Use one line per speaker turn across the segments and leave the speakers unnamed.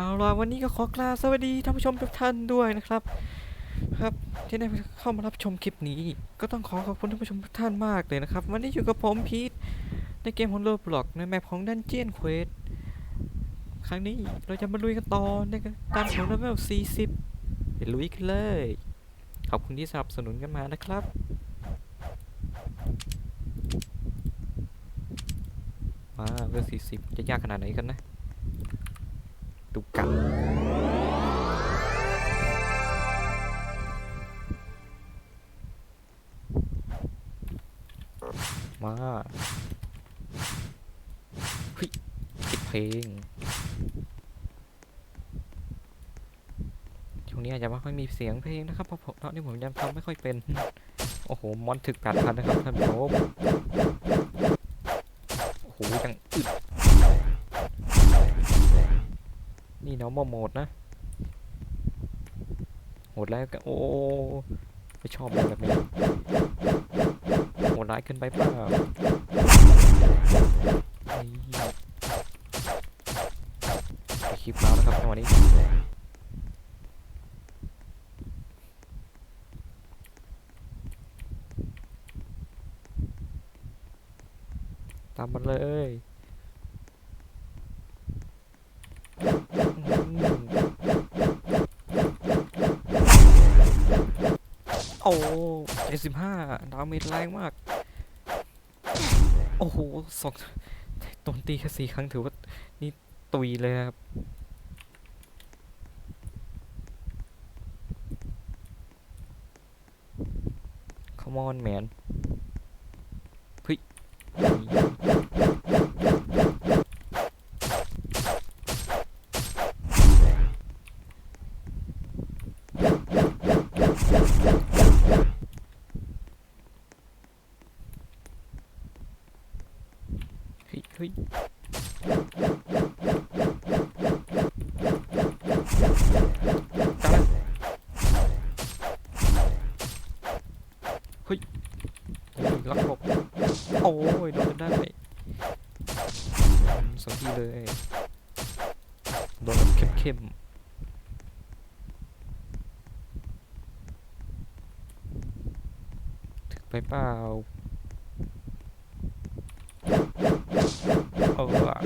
เอาล่ะวันนี้ก็ขอกลาสวัสดีท่านผู้ชมทุกท่านด้วยนะครับ ครับที่ได้เข้ามารับชมคลิปนี้ ก็ต้องขอขอบคุณท่านผู้ชมทุกท่านมากเลยนะครับ วันนี้อยู่กับผมพีทในเกมของโลบล็อกในแมปของดันเจียนเควสครั้งนี้เราจะมาลุยกันต่อในการของเลเวล40ไปลุยกันเลย ขอบคุณที่สนับสนุนกันมานะครับมาเวล40 จะยากขนาดไหนกันนะ ดูกันมาเฮ้ยปิดเพลง ช่วงนี้อาจจะไม่ค่อยมีเสียงเพลงนะครับเพราะผมเพราะนี่ผมยังทำไม่ค่อยเป็น โอ้โห มอนถึกแปดพันนะครับท่านผู้ชมโอ้โหยังอึด นี่น้องโหมดนะโหดแล้วก็โอ้ไม่ชอบแบบนี้โหดร้ายเกินไปเปล่านี่ไปคลิปแล้วนะครับวันนี้ตามมาเลยอื้อหือโอ้เจ็ด สิบห้าดาเมจแรงมาก โอ้โหสองตนตีแค่สี่ครั้งถือว่า นี่ตุยเลยครับคอมอนแมนฮ้ย เฮ้ยเฮ้ยตายแล้วเฮ้ยโอ้ยลักหลบโอ้ยโดนจนได้อืมสองทีเลย โดนแบบเข้มๆถึก ไปเปล่าเออว่ะ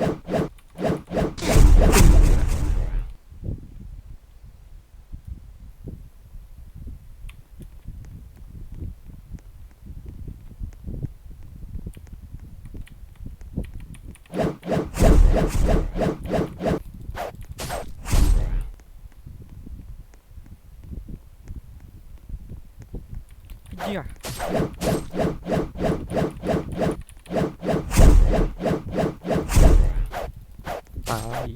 เหี้ยตาย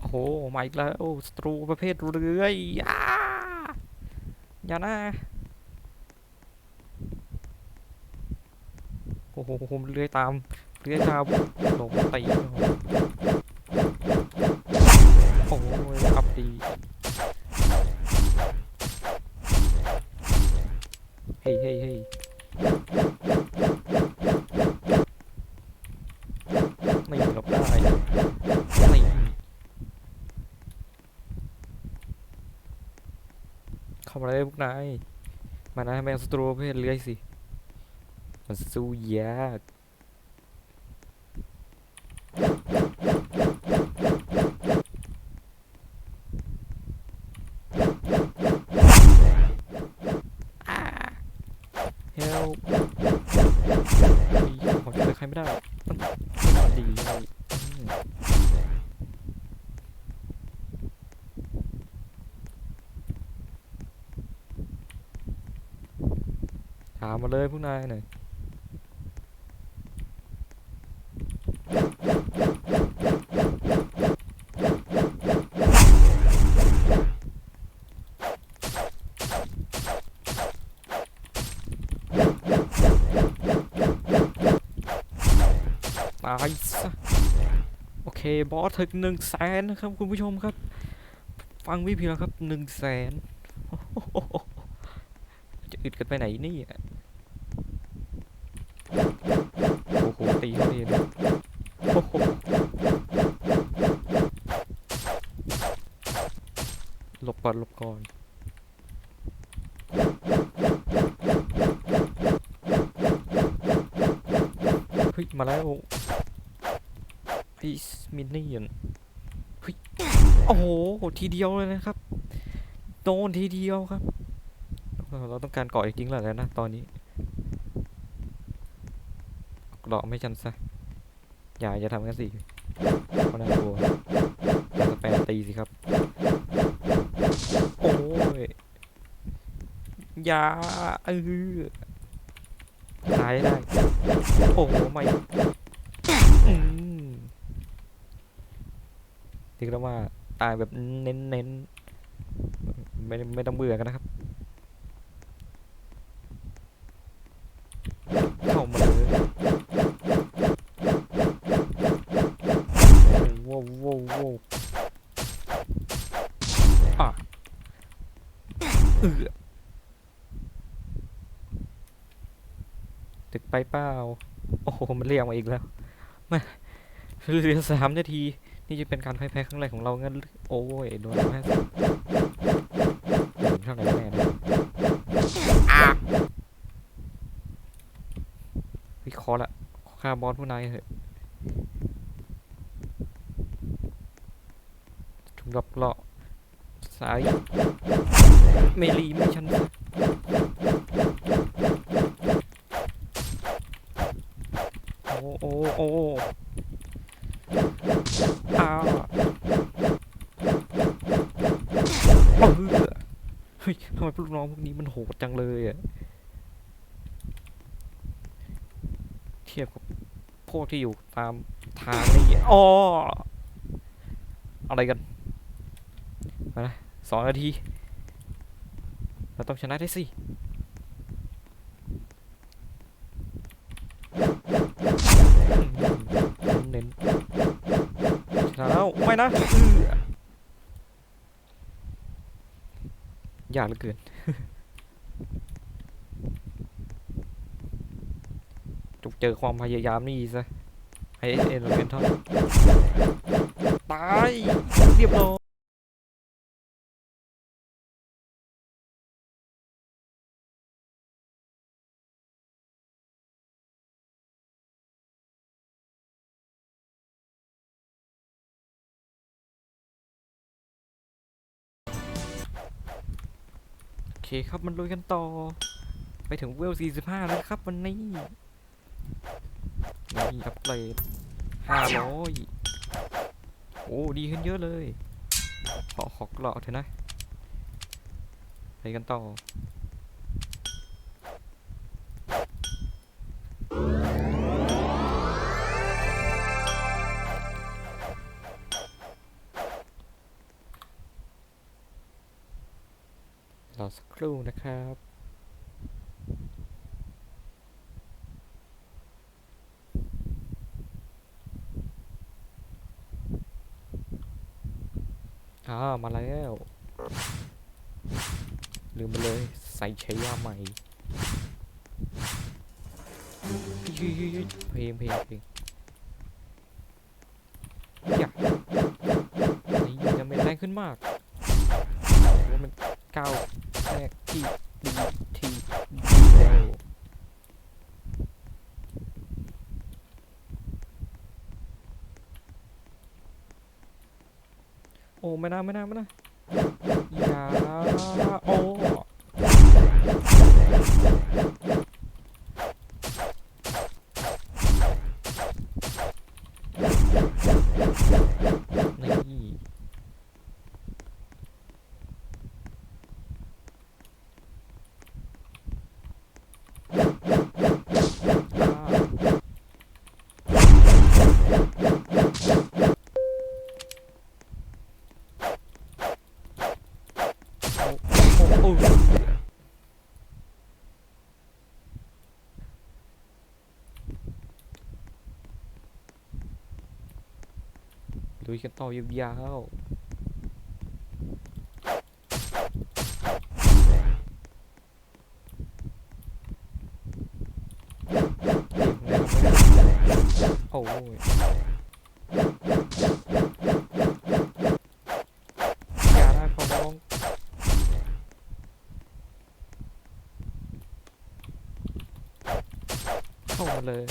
โอ้โห มาอีกแล้วสตรูประเภทเรือยอ้าอย่านะโอ้โหผมเรือยตามเรือยตามลงตีโอ้ยอัพดีเฮ้ยเฮ้ยเฮ้ยไม่หลบได้ไม่เข้ามาเลยพวก นาย มานะแมวสตรูประเภทเลื้อยสิ มันสู้ยากามาเลยพวกนายหน่อยตายซะโอเค บอสถึงหนึ่งแสนนะครับคุณผู้ชมครับ ฟังไม่ผิดแล้วครับหนึ่งแสนจะอึดกันไปไหนนี่ ตีเขาดีเลยโอ้โหหลบก่อนหลบก่อนเฮ้ยมาแล้วไอ้มินนี่ยนเฮ้ยโอ้โหทีเดียวเลยนะครับโดนทีเดียวครับ เราต้องการเกาะจริงแล้วนะตอนนี้ เกาะไม่ชันซะ อย่าจะทำกันสิเขาน่ากลัวสแปมตีสิครับ โอ้ยอย่าเออตายได้ โอ้โหไม่ถึงแล้วว่าตายแบบเน้นๆ ไม่ไม่ต้องเบื่อกันนะครับ เข้ามาเลยว้าวว้าวว้าวอะเออตึก ไปเปล่า โอ้โห มันเรียกมาอีกแล้วมาเหลือสามนาที นี่จะเป็นการพ่ายแพ้ครั้งแรกของเรางั้นหรือโอ้ยโดนแพ้ถึงเท่าไหร่แน่นะวิเคราะห์ละฆ่าบอสผู้นายเถอะถูกหลอกเลาะสาย เมลีไม่ชันนะโอ้โอ้โอ้อ้าวเออเฮ้ยทำไมพวกน้องพวกนี้มันโหดจังเลยอะเทียบกับพวก ที่อยู่ตามทางนี่อ๋ออะไรกันมานะสองนาที เราต้องชนะได้สิเน้นชนะแล้วไม่นะอยากเหลือเกิน จุกเจอความพยายามนี่ซะให้เอ็นเราเป็นท่าตายเรียบร้อยโอเคครับมันลุยกันต่อ ไปถึงเวล 45 แล้วครับวันนี้ นี่อัพเกรด500โอ้ ดีขึ้นเยอะเลย ขอขอกเลาะเถอะนะ ไปกันต่อรอสักครู่นะครับ มาแล้วลืมไปเลยใส่ใช้ยาใหม่ยืดเพลงเพลงเพลงอยากนี่จะเป็นแรงขึ้นมากว่ามันก้าวแรกที่ดีทีดีแล้วโอ้ ไม่น่าไม่น่าไม่น่าอย่าโอ้นี่อ่าโอ้โอ้โอ้ ลุ ยกันต่อยาวโอ้ยอย่านะขอร้องเข้ามาเลย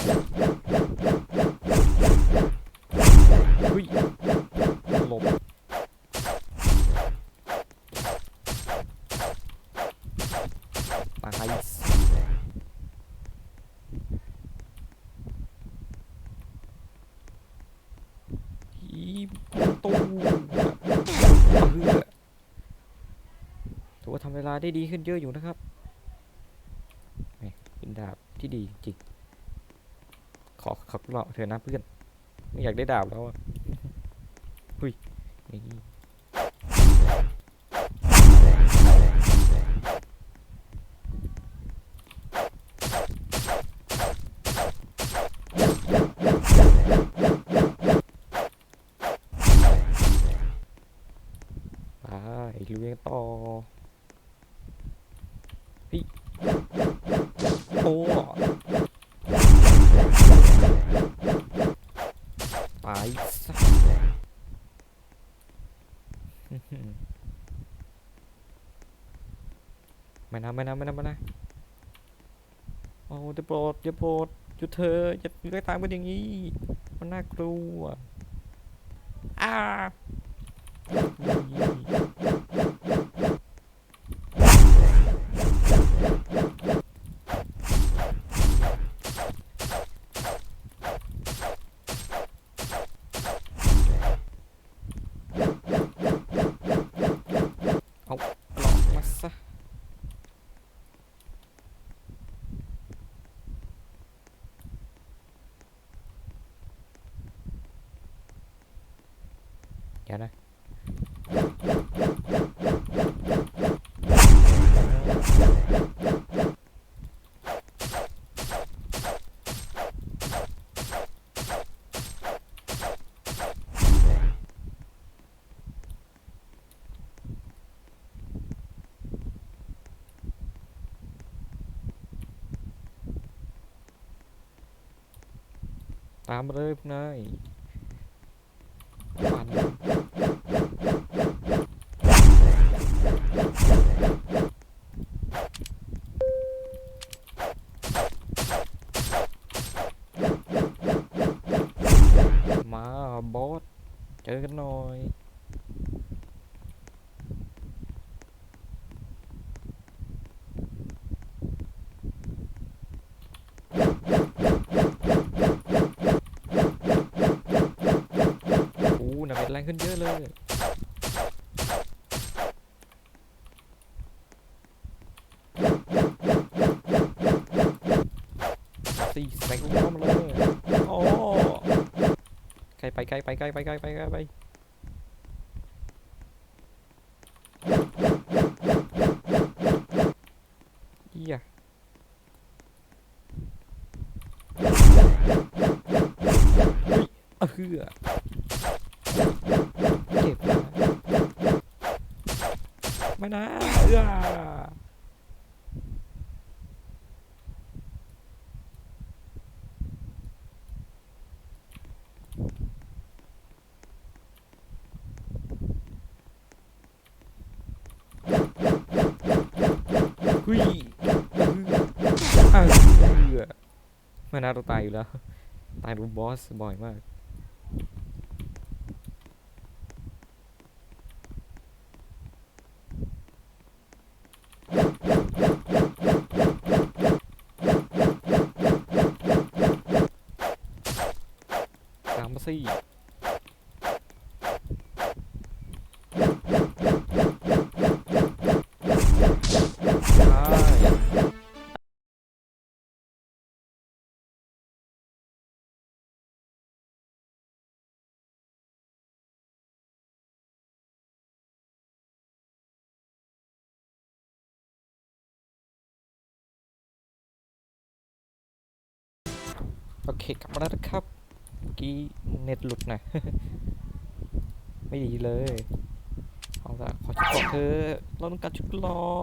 หลบตายอีตู้เพื่อถือว่าทำเวลา ได้ดีขึ้นเยอะอยู่นะครับเป็นดาบที่ดีจริงขอขับเลาะเธอนะเพื่อน ไม่อยากได้ดาบแล้วอะ หุยนี่ไปลุยกันต่อพี่โอ้ ตายซะ ไม่นะไม่นะไม่นะโอ้จะโปรดอย่าโปรดหยุดเธออย่าเลื้อยตามกันอย่างนี้ มันน่ากลัวอ้าหลอกมาซะอย่านะ ตามมาเลยพวกนายปั่นมาบอสเจอกันหน่อย โอ้หนาเป็นแรงขึ้นเยอะเลย สี่แสงเข้ามาเลยโอ้ไกลไปไกลไปไกลไปไกลไปไกลไปเหี้ยเฮ้ยเออเหือเจ็บนะ ไม่นะเอื้อหุยอ้าวเหี้ยไม่น่าต้องตายอยู่แล้ว ตายรูบอสบ่อยมาก ซี่โอเคกลับมาแล้วครับ กี้เน็ตหลุดนะ ไม่ดีเลย เอาละขอชุดเกาะเธอเราต้องการชุดเกราะ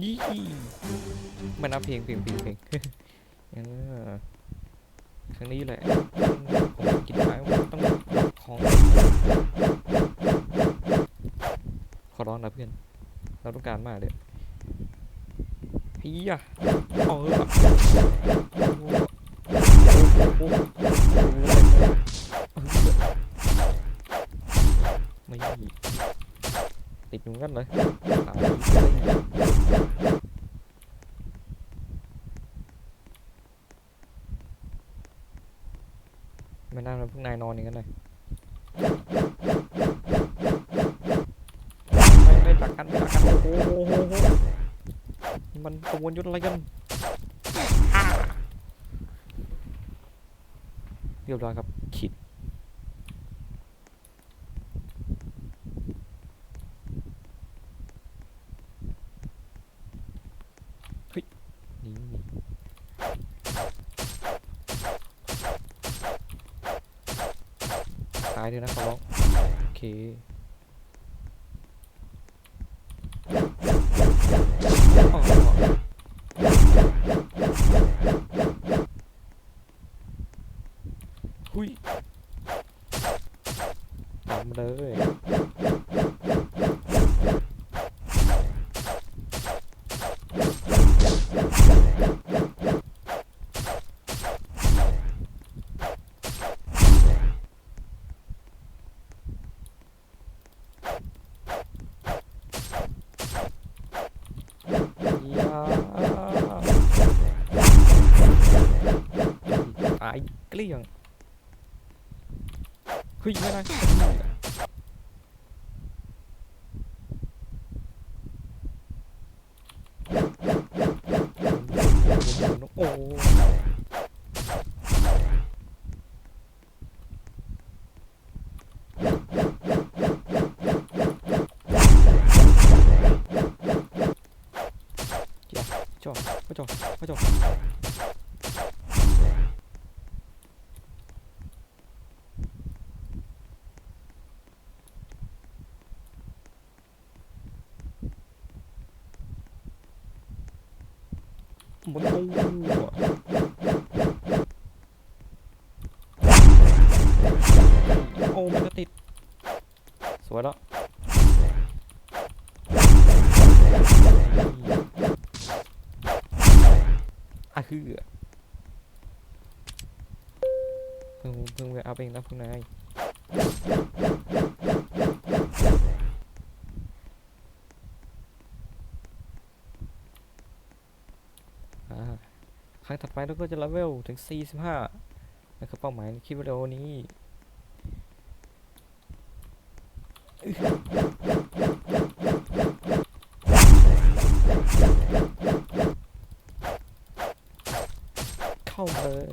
ยี่มันเอาเพลงเพลงเพลงเพลงเออครั้งนี้แหละผมกินไปต้องของ ขอร้องนะเพื่อน เราต้องการมากเลยเฮียเออโอ้โหไม่ติดอยู่กันเลยตายเลยไม่น่าเลยพวกนายนอนอย่างนั้นเลยไม่ไม่ดักกันไม่ดักกันโอ้โหมันขบ วนยุทธอะไรกันเรียบร้อยครับขิด นี่ตายเลยนะขอร้องโอเคอ๋อหุยตามมาเลยยาตายเกลี้ยงเฮ้ยไม่ได้โอ้จบก็จบก็จบ บนตู้โไปเราก็จะเลเวลถึง 45นะครับเป้าหมายในคลิปวิดีโอนี้เข้ามาเลย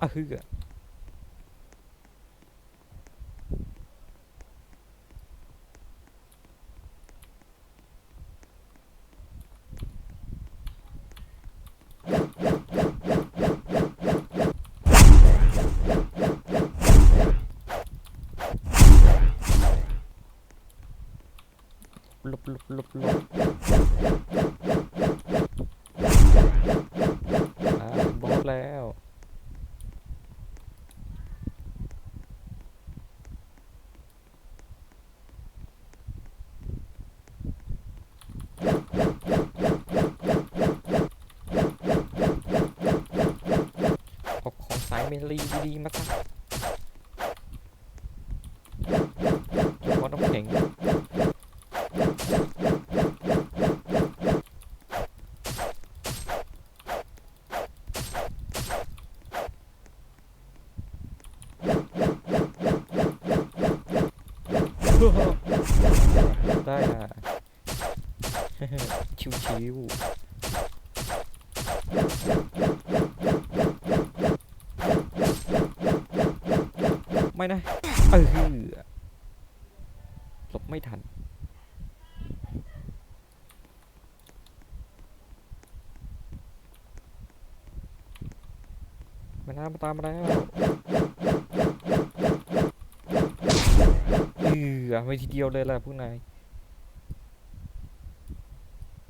อะคือหลบหลบหลบหลบอ่าบอสแล้ว เอาของสาย เมลีดีๆมาสักเฉพาะน้ำแข็ง ชิวๆไม่นะ เออหลบไม่ทัน มาน้ามาตามมาแล้วเออไม่ ทีเดียวเลยล่ะพวกนาย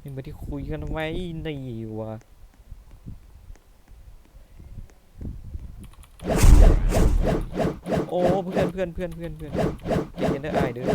นี่ไม่ได้คุยกันไว้นี่วะโอ้เพื่อนเพื่อนเพื่อนเพื่อนเพื่อนเก่งได้อายเด้อ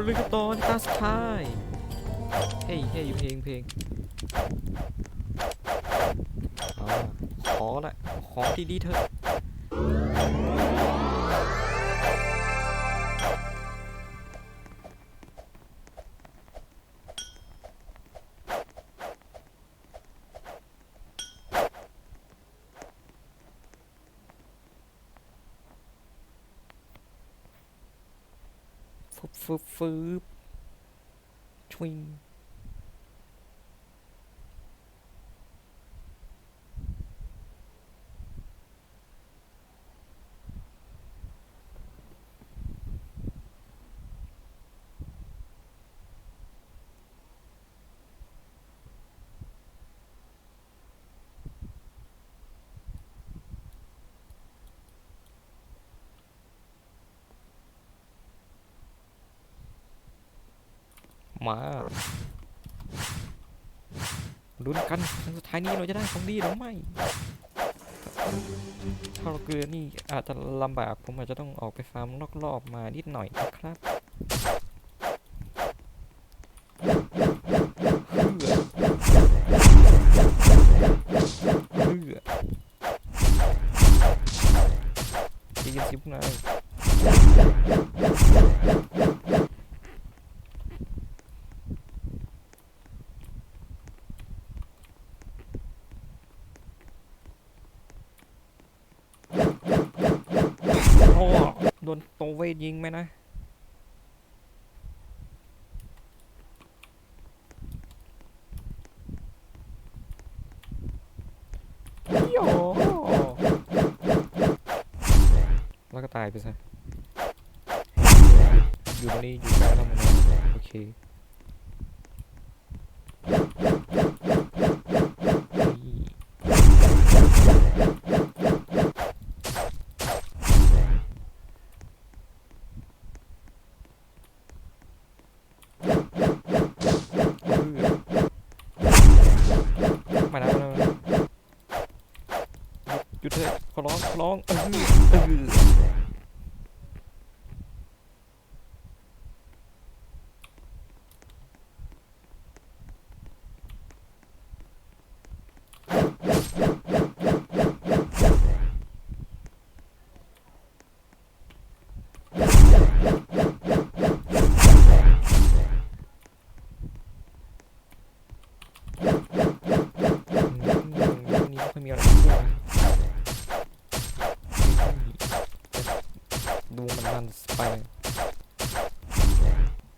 มาลุยกันต่อในตาสุดท้ายเฮ้ยเฮ้ยเพลงเพลงอ่าขอละขอดีๆเถอะ ฟึบฟึบชวิง มาลุ้นกันครั้งสุดท้ายนี้เราจะได้ของดีหรือไม่ถ้าเราเกลือนี่อาจจะลำบากผมอาจจะต้องออกไปฟาร์มรอบๆมานิดหน่อยนะครับเฮือเฮือใจเย็นสิพวกนายโอ้โดนโตเวทยิงไหมนะ โยแล้วก็ตายไปซะ อยู่ตรงนี้อยู่ใกล้เราหมดเลยโอเคนี่เออมาแล้วมาแล้วมาแล้ว หยุดเถอะขอร้องขอร้องเออเอออืมวันนี้ไม่ค่อยมีอะไรพูดเลย ดูมันมันไป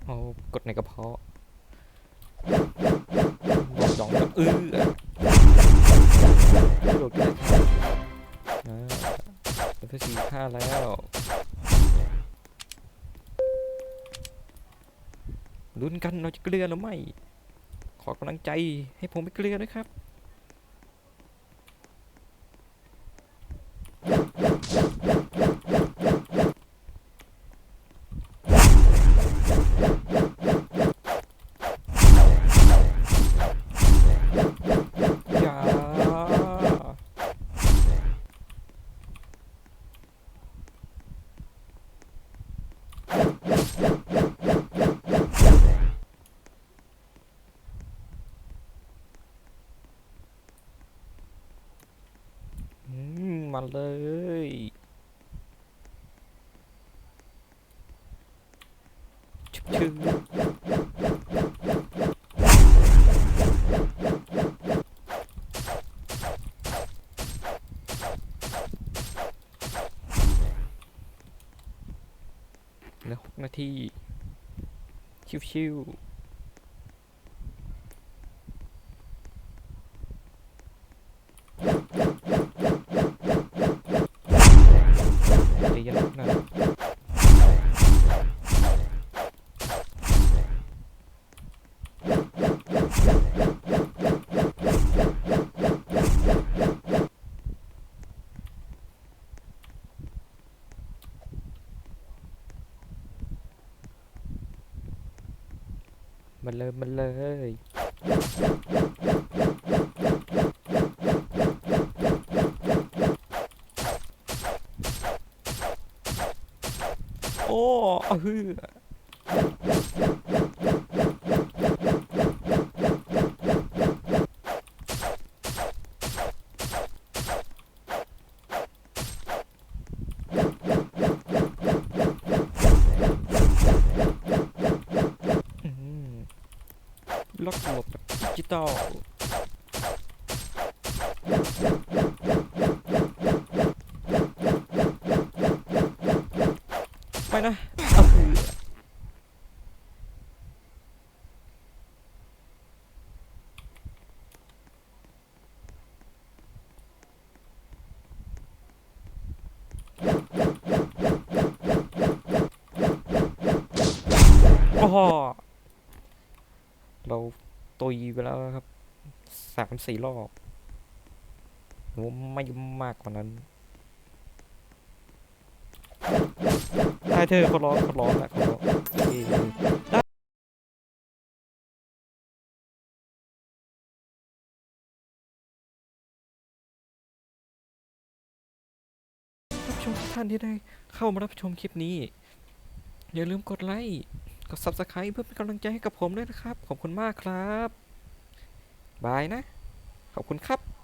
เอากดในกระเพาะบอกสองกับอื้อโดดกันอ่าเป็นที่สี่ห้าแล้วลุ้นกันเราจะเกลือหรือไม่ ขอกำลังใจให้ผมไปเกลือด้วยครับ อย่าอืมมา เลยชชื่อแล้วหกนาที ชิวๆเรียนนะ มันเลยมันเลยโอ้อะฮือมล็อกระบบแบบดิจิตอลไปนะอะฮือโอเราตุยไปแล้วครับสามสี่รอบหรือว่าไม่มากกว่านั้นได้เธอเขาร้องเขาร้องแหละเขาร้องโอเคได้รับชมทุกท่านที่ได้เข้ามารับชมคลิปนี้ อย่าลืมกดไลค์ กด subscribe เพื่อเป็นกำลังใจให้กับผมด้วยนะครับ ขอบคุณมากครับ บายนะ ขอบคุณครับ